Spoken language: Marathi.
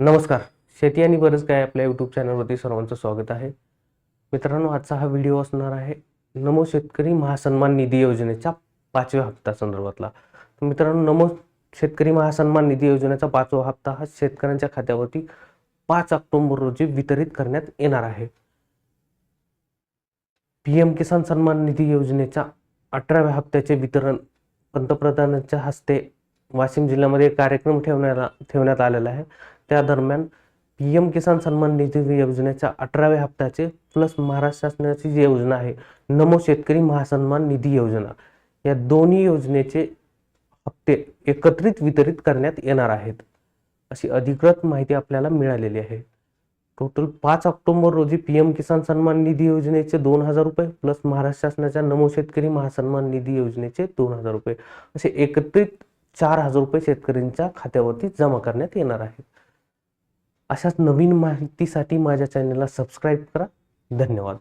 नमस्कार. शेती आणि बरंच काय आपल्या यूट्यूब चॅनलवरती सर्वांचं स्वागत आहे. मित्रांनो आजचा हा व्हिडिओ असणार आहे नमो शेतकरी महासन्मान निधी योजनेच्या पाचव्या हप्ता संदर्भातला. मित्रांनो नमो शेतकरी महासन्मान निधी योजनेचा पाचवा हप्ता हा शेतकऱ्यांच्या खात्यावरती पाच ऑक्टोबर रोजी वितरित करण्यात येणार आहे. पी एम किसान सन्मान निधी योजनेच्या अठराव्या हप्त्याचे वितरण पंतप्रधानांच्या हस्ते वाशिम जिल्ह्यामध्ये कार्यक्रम ठेवण्याला ठेवण्यात आलेला आहे. त्या दरम्यान पी एम किसान सन्मान निधी योजनेच्या अठराव्या हप्त्याचे प्लस महाराष्ट्र शासनाची जी योजना आहे नमो शेतकरी महासन्मान निधी योजना या दोन्ही योजनेचे हप्ते एकत्रित वितरित करण्यात येणार आहेत. अशी अधिकृत माहिती आपल्याला मिळालेली आहे. टोटल पाच ऑक्टोबर रोजी पी एम किसान सन्मान निधी योजनेचे दोन हजार रुपये प्लस महाराष्ट्र शासनाच्या नमो शेतकरी महासन्मान निधी योजनेचे दोन हजार रुपये असे एकत्रित चार हजार रुपये शेतकऱ्यांच्या खात्यावरती जमा करण्यात येणार आहेत. अशाच नवीन माहितीसाठी माझ्या चॅनलला सबस्क्राईब करा. धन्यवाद.